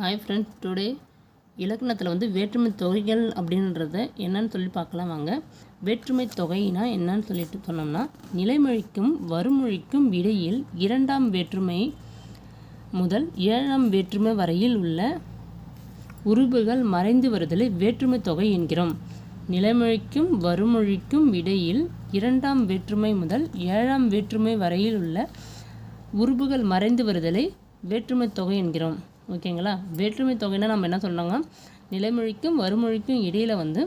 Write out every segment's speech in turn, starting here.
Hi friends today இலக்கணத்தில் வந்து வேற்றுமை தொகைகள் அப்படின்றத என்னன்னு சொல்லி பார்க்கலாம் வாங்க. வேற்றுமை தொகைனா என்னன்னு சொல்லிட்டு சொன்னோம்னா நிலைமொழிக்கும் வருமொழிக்கும் இடையில் இரண்டாம் வேற்றுமை முதல் ஏழாம் வேற்றுமை வரையில் உள்ள உருபுகள் மறைந்து வருதலை வேற்றுமை தொகை என்கிறோம். நிலைமொழிக்கும் வருமொழிக்கும் இடையில் இரண்டாம் வேற்றுமை முதல் ஏழாம் வேற்றுமை வரையில் உள்ள உருபுகள் மறைந்து வருதலை வேற்றுமை தொகை என்கிறோம். ஓகேங்களா? வேற்றுமை தொகைன்னா நம்ம என்ன சொல்கிறாங்க நிலைமொழிக்கும் வறுமொழிக்கும் இடையில் வந்து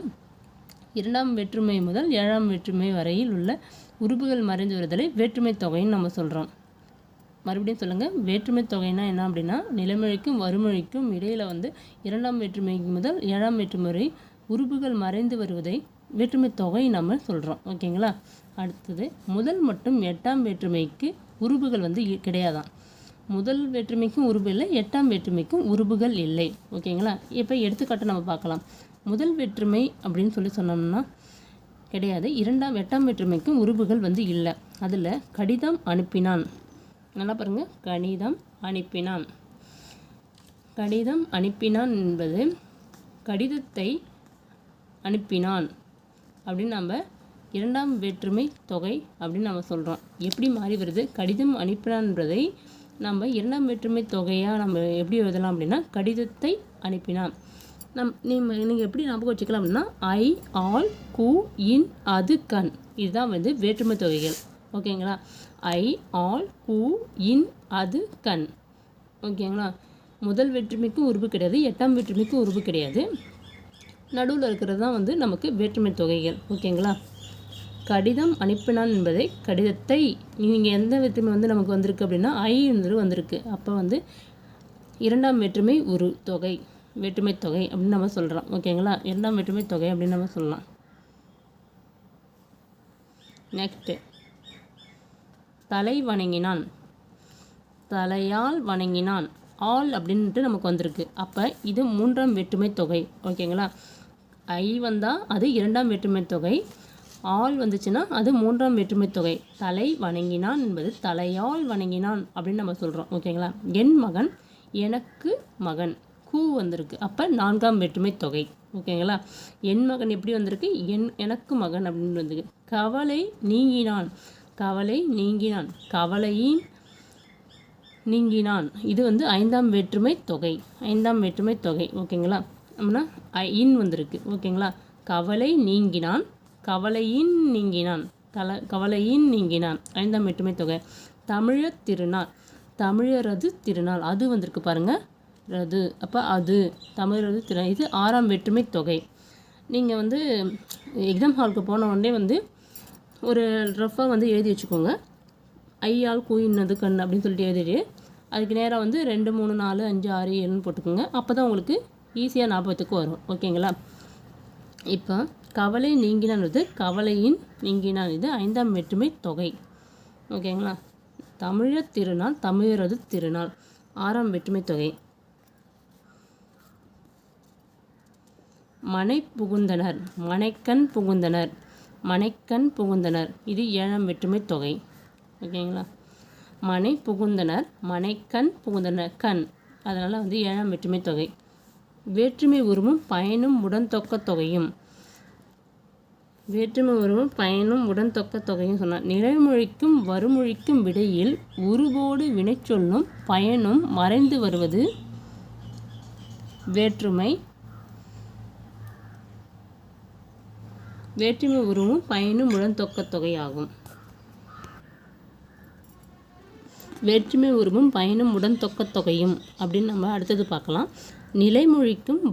இரண்டாம் வேற்றுமை முதல் ஏழாம் வேற்றுமை வரையில் உள்ள உறுப்புகள் மறைந்து வருதலை வேற்றுமை தொகைன்னு நம்ம சொல்கிறோம் மறுபடியும் சொல்லுங்கள் வேற்றுமை தொகைனா என்ன அப்படின்னா நிலைமொழிக்கும் வறுமொழிக்கும் இடையில் வந்து இரண்டாம் வேற்றுமை முதல் ஏழாம் வேற்றுமை வரை மறைந்து வருவதை வேற்றுமை தொகை நம்ம சொல்கிறோம் ஓகேங்களா? அடுத்தது முதல் மற்றும் எட்டாம் வேற்றுமைக்கு உறுப்புகள் வந்து கிடையாதான் கிடையாதாம். முதல் வேற்றுமைக்கும் உருபு இல்லை எட்டாம் வேற்றுமைக்கும் உருபுகள் இல்லை. ஓகேங்களா? இப்போ எடுத்துக்காட்டு நம்ம பார்க்கலாம். முதல் வேற்றுமை அப்படின்னு சொல்லி சொன்னோம்னா கிடையாது. இரண்டாம் எட்டாம் வேற்றுமைக்கும் உருபுகள் வந்து இல்லை. அதில் கடிதம் அனுப்பினான். நல்லா பாருங்கள் கணிதம் அனுப்பினான். கடிதம் அனுப்பினான் என்பது கடிதத்தை அனுப்பினான் அப்படின்னு நம்ம இரண்டாம் வேற்றுமை தொகை அப்படின்னு நம்ம சொல்கிறோம் எப்படி மாறி வருது? கடிதம் அனுப்பினான்றதை நம்ம இரண்டாம் வேற்றுமை தொகையாக நம்ம எப்படி எழுதலாம் அப்படின்னா கடிதத்தை அனுப்பினான். நம் நீங்கள் நீங்கள் எப்படி ஞாபகம் வச்சுக்கலாம் அப்படின்னா ஐ ஆல் கு இன் அது கண். இதுதான் வந்து வேற்றுமை தொகைகள். ஓகேங்களா? ஐ ஆல் கு இன் அது கண். ஓகேங்களா? முதல் வேற்றுமைக்கும் உருவு கிடையாது எட்டாம் வேற்றுமைக்கும் உருவு கிடையாது. நடுவில் இருக்கிறது தான் வந்து நமக்கு வேற்றுமை தொகைகள். ஓகேங்களா? கடிதம் அனுப்பினான் என்பதை கடிதத்தை நீங்கள் எந்த வேற்றுமை வந்து நமக்கு வந்திருக்கு அப்படின்னா ஐ என்று வந்திருக்கு. அப்போ வந்து இரண்டாம் வேற்றுமை ஒரு தொகை வேற்றுமை தொகை அப்படின்னு நம்ம சொல்கிறோம் ஓகேங்களா இரண்டாம் வேற்றுமை தொகை அப்படின்னு நம்ம சொல்லலாம். நெக்ஸ்ட்டு தலை வணங்கினான். தலையால் வணங்கினான். ஆல் அப்படின்ட்டு நமக்கு வந்திருக்கு. அப்போ இது மூன்றாம் வேற்றுமை தொகை. ஓகேங்களா ஐ வந்தால் அது இரண்டாம் வேற்றுமை தொகை. ஆள் வந்துச்சுன்னா அது மூன்றாம் வேற்றுமை தொகை. தலை வணங்கினான் என்பது தலையால் வணங்கினான் அப்படின்னு நம்ம சொல்கிறோம் ஓகேங்களா? என் மகன் எனக்கு மகன். கூ வந்திருக்கு. அப்போ நான்காம் வேற்றுமை தொகை. ஓகேங்களா? என் மகன் எப்படி வந்திருக்கு? என் எனக்கு மகன் அப்படின்னு வந்திருக்கு. கவலை நீங்கினான். கவலை நீங்கினான். கவலையின் நீங்கினான். இது வந்து ஐந்தாம் வேற்றுமை தொகை. ஐந்தாம் வேற்றுமை தொகை. ஓகேங்களா? அப்படின்னா ஐ- இன் வந்திருக்கு. ஓகேங்களா? கவலை நீங்கினான். கவலையின் நீங்கினான். தல கவலையின் நீங்கினான். ஐந்தாம் வேற்றுமை தொகை. தமிழர் திருநாள். தமிழரது திருநாள். அது வந்திருக்கு பாருங்கள் ரது. அப்போ அது. தமிழரது திருநாள். இது ஆறாம் வெற்றுமை தொகை. நீங்கள் வந்து எக்ஸாம் ஹாலுக்கு போன உடனே வந்து ஒரு ரஃபாக வந்து எழுதி வச்சுக்கோங்க. ஐயால் கூயினது கண் அப்படின்னு சொல்லிட்டு எழுதிட்டு அதுக்கு நேராக வந்து ரெண்டு மூணு நாலு அஞ்சு ஆறு ஏழுன்னு போட்டுக்கோங்க. அப்போ தான் உங்களுக்கு ஈஸியாக ஞாபகத்துக்கு வரும். ஓகேங்களா இப்போ கவலை நீங்கினான்றது கவலையின் நீங்கினான் இது ஐந்தாம் வேற்றுமை தொகை. ஓகேங்களா? தமிழர் திருநாள் தமிழரது திருநாள். ஆறாம் வேற்றுமை தொகை. மனை புகுந்தனர் மனைக்கண் புகுந்தனர் மனைக்கண் புகுந்தனர். இது ஏழாம் வேற்றுமை தொகை. ஓகேங்களா? மனை புகுந்தனர் மனைக்கண் புகுந்தனர். கண். அதனால் வந்து ஏழாம் வேற்றுமை தொகை. வேற்றுமை உருவும் பயனும் உடன் தொக்க தொகையும். வேற்றுமை உருவும் பயனும் உடன் தொக்க தொகையும் சொன்னார். நிலைமொழிக்கும் வருமொழிக்கும் விடையில் உருவோடு வினைச்சொல்லும் பயனும் மறைந்து வருவது வேற்றுமை. வேற்றுமை உருவும் பயனும் உடன் தொக்க தொகையாகும். வேற்றுமை உருவும் பயனும் உடன் தொக்க தொகையும் அப்படின்னு நம்ம அடுத்தது பார்க்கலாம். நிலைமொழிக்கும்